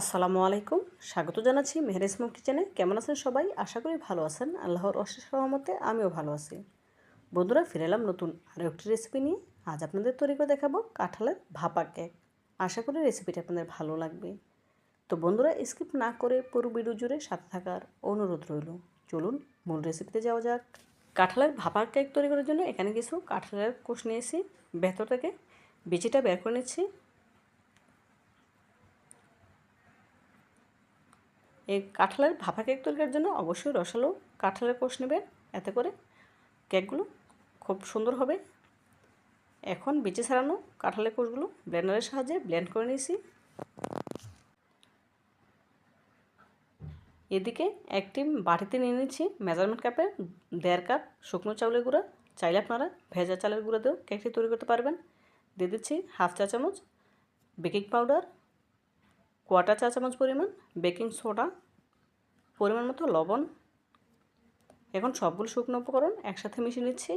আসসালামু আলাইকুম। স্বাগত জানাচ্ছি মেহর ইসমুম কিচেনে। কেমন আছেন সবাই? আশা করি ভালো আছেন। আল্লাহর অশেষ সহমতে আমিও ভালো আছি। বন্ধুরা, ফিরে এলাম নতুন আরও একটি রেসিপি নিয়ে। আজ আপনাদের তৈরি করে দেখাবো কাঁঠালের ভাপা কেক। আশা করি রেসিপিটা আপনাদের ভালো লাগবে। তো বন্ধুরা স্কিপ না করে পুরো ভিডিও জুড়ে সাথে থাকার অনুরোধ রইল। চলুন মূল রেসিপিতে যাওয়া যাক। কাঁঠালের ভাপা কেক তৈরি করার জন্য এখানে কিছু কাঁঠালের কোষ নিয়েছি। ভেতর থেকে বিচিটা বের করে নিচ্ছি। এই কাঁঠালের ভাপা কেক তৈরির জন্য অবশ্যই রসালো কাঁঠালের কোষ নেবেন। এতে করে কেকগুলো খুব সুন্দর হবে। এখন বেঁচে ছাড়ানো কাঁঠালের কোষগুলো ব্লেন্ডারের সাহায্যে ব্লেন্ড করে নিয়েছি। এদিকে একটি বাটিতে নিয়ে নিচ্ছি মেজারমেন্ট কাপে দেড় কাপ শুকনো চাউলের গুঁড়া। চাইলে আপনারা ভেজা চালের গুঁড়া দিয়েও কেকটি তৈরি করতে পারবেন। দিয়ে দিচ্ছি হাফ চা চামচ বেকিং পাউডার কোয়াটার চা চামচ পরিমাণ, বেকিং সোডা, পরিমাণ মতো লবণ। এখন সবগুলো শুকনো উপকরণ একসাথে মিশিয়ে নিচ্ছি।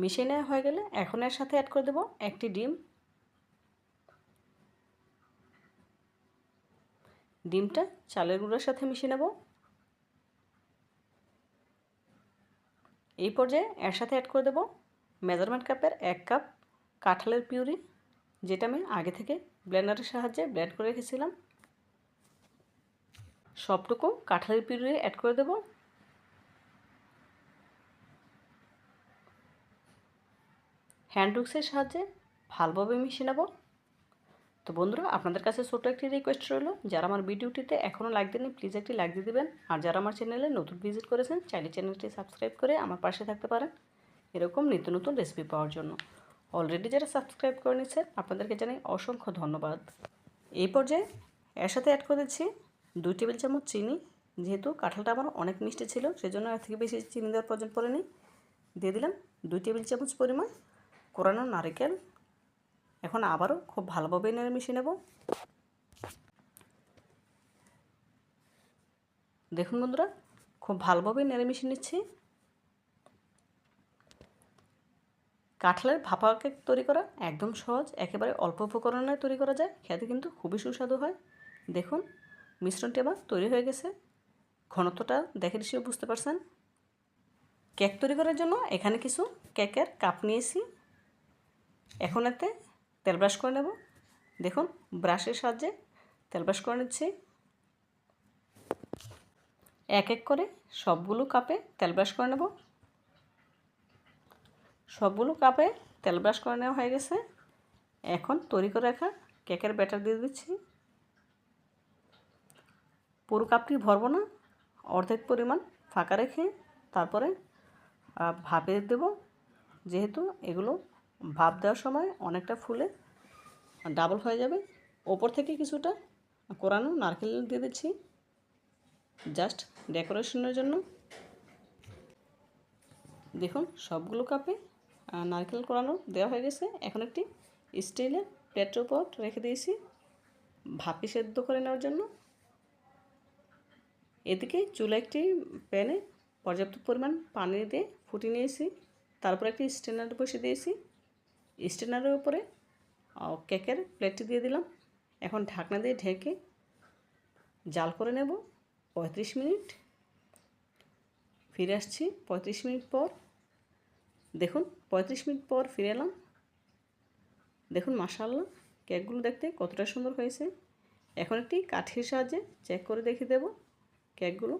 মিশিয়ে নেওয়া হয়ে গেলে এখন এর সাথে অ্যাড করে দেব একটি ডিম। ডিমটা চালের গুঁড়োর সাথে মিশিয়ে নেব। এই পর্যায়ে এর সাথে অ্যাড করে দেব মেজারমেন্ট কাপের এক কাপ কাঁঠালের পিউরি, যেটা আমি আগে থেকে ব্লেন্ডারের সাহায্যে ব্লেন্ড করে রেখেছিলাম। সবটুকু কাঁঠালের পিউরি অ্যাড করে দেব। হ্যান্ড রুক্সের সাহায্যে ভালোভাবে মিশিয়ে নেব। তো বন্ধুরা, আপনাদের কাছে ছোটো একটি রিকোয়েস্ট রইল, যারা আমার ভিডিওটিতে এখনও লাইক দেননি প্লিজ একটি লাইক দিয়ে দেবেন। আর যারা আমার চ্যানেলে নতুন ভিজিট করেছেন, চাইলে চ্যানেলটি সাবস্ক্রাইব করে আমার পাশে থাকতে পারেন। এরকম নিত্য নতুন রেসিপি পাওয়ার জন্য। অলরেডি যারা সাবস্ক্রাইব করে নিচ্ছেন আপনাদেরকে জানাই অসংখ্য ধন্যবাদ। এই পর্যায়ে এর সাথে অ্যাড করে দিচ্ছি দুই টেবিল চামচ চিনি। যেহেতু কাঁঠালটা আমার অনেক মিষ্টি ছিল, সেজন্য এর থেকে বেশি চিনি দেওয়ার প্রয়োজন পড়েনি। দিয়ে দিলাম দুই টেবিল চামচ পরিমাণ কোরানো নারিকেল। এখন আবারও খুব ভালোভাবে নেড়ে মিশিয়ে নেব। দেখুন বন্ধুরা, খুব ভালোভাবে নেড়ে মিশিয়ে নিচ্ছি। কাঁঠালের ভাপা কেক তৈরি করা একদম সহজ, একেবারে অল্প উপকরণে তৈরি করা যায়। খেতে কিন্তু খুবই সুস্বাদু হয়। দেখুন, মিশ্রণটি আবার তৈরি হয়ে গেছে। ঘনত্বটা দেখে নিশ্চয়ই বুঝতে পারছেন। কেক তৈরি করার জন্য এখানে কিছু কেকের কাপ নিয়েছি। এখন এতে তেল ব্রাশ করে নেব। দেখুন, ব্রাশের সাহায্যে তেল ব্রাশ করে নিচ্ছি। এক এক করে সবগুলো কাপে তেল ব্রাশ করে নেব। সবগুলো কাপে তেল ব্রাশ করে নেওয়া হয়ে গেছে। এখন তৈরি করে রাখা কেকের ব্যাটার দিয়ে দিচ্ছি। পুরো কাপটি ভরবো না, অর্ধেক পরিমাণ ফাঁকা রেখে তারপরে ভাপে দেব। যেহেতু এগুলো ভাপ দেওয়ার সময় অনেকটা ফুলে ডাবল হয়ে যাবে। ওপর থেকে কিছুটা কোরানো নারকেল দিয়ে দিচ্ছি। জাস্ট ডেকোরেশনের জন্য। দেখুন, সবগুলো কাপে নারকেল কোরানো দেওয়া হয়ে গেছে। এখন একটি স্টিলের প্লেটের উপর রেখে দিয়েছি ভাপি সেদ্ধ করে নেওয়ার জন্য। এদিকে চুলা একটি প্যানে পর্যাপ্ত পরিমাণ পানি দিয়ে ফুটিয়ে নিয়েছি। তারপর একটি স্টেনার বসে দিয়েছি। স্টেনারের উপরে কেকের প্লেটটি দিয়ে দিলাম। এখন ঢাকনা দিয়ে ঢেকে জাল করে নেব। পঁয়ত্রিশ মিনিট। ফিরে আসছি পঁয়ত্রিশ মিনিট পর। দেখুন, পঁয়ত্রিশ মিনিট পর ফিরে এলাম। দেখুন মাসাল্লাহ কেকগুলো দেখতে কতটা সুন্দর হয়েছে। এখন একটি কাঠির সাহায্যে চেক করে দেখে দেব কেকগুলো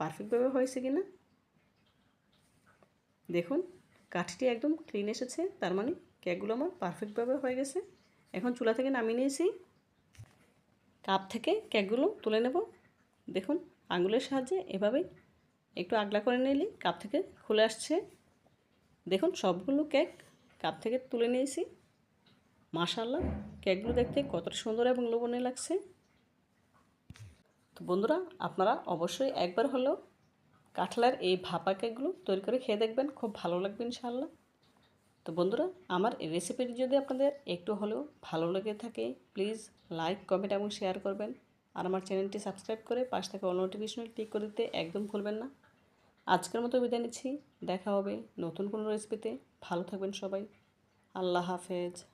পারফেক্টভাবে হয়েছে কি না দেখুন, কাঠিটি একদম ক্লিন এসেছে, তার মানে কেকগুলো আমার পারফেক্টভাবে হয়ে গেছে। এখন চুলা থেকে নামিয়ে নিয়েছি। কাপ থেকে কেকগুলো তুলে নেব। দেখুন, আঙুলের সাহায্যে এভাবে একটু আগলা করে নিলে কাপ থেকে খুলে আসছে। দেখুন, সবগুলো কেক কাপ থেকে তুলে নিয়েছি। মাশাল্লাহ কেকগুলো দেখতে কতটা সুন্দর এবং লোভনীয় লাগছে। তো বন্ধুরা, আপনারা অবশ্যই একবার হলেও কাঠলার এই ভাপা কেকগুলো তৈরি করে খেয়ে দেখবেন, খুব ভালো লাগবে ইনশাল্লাহ তো বন্ধুরা, আমার এই রেসিপিটি যদি আপনাদের একটু হলেও ভালো লেগে থাকে প্লিজ লাইক কমেন্ট এবং শেয়ার করবেন। আর আমার চ্যানেলটি সাবস্ক্রাইব করে পাশ থেকে অল নোটিফিকেশন ক্লিক করে দিতে একদম ভুলবেন না। আজকের মতো বিদায় নিচ্ছি। দেখা হবে নতুন কোনো রেসিপিতে ভালো থাকবেন সবাই। আল্লাহ হাফেজ।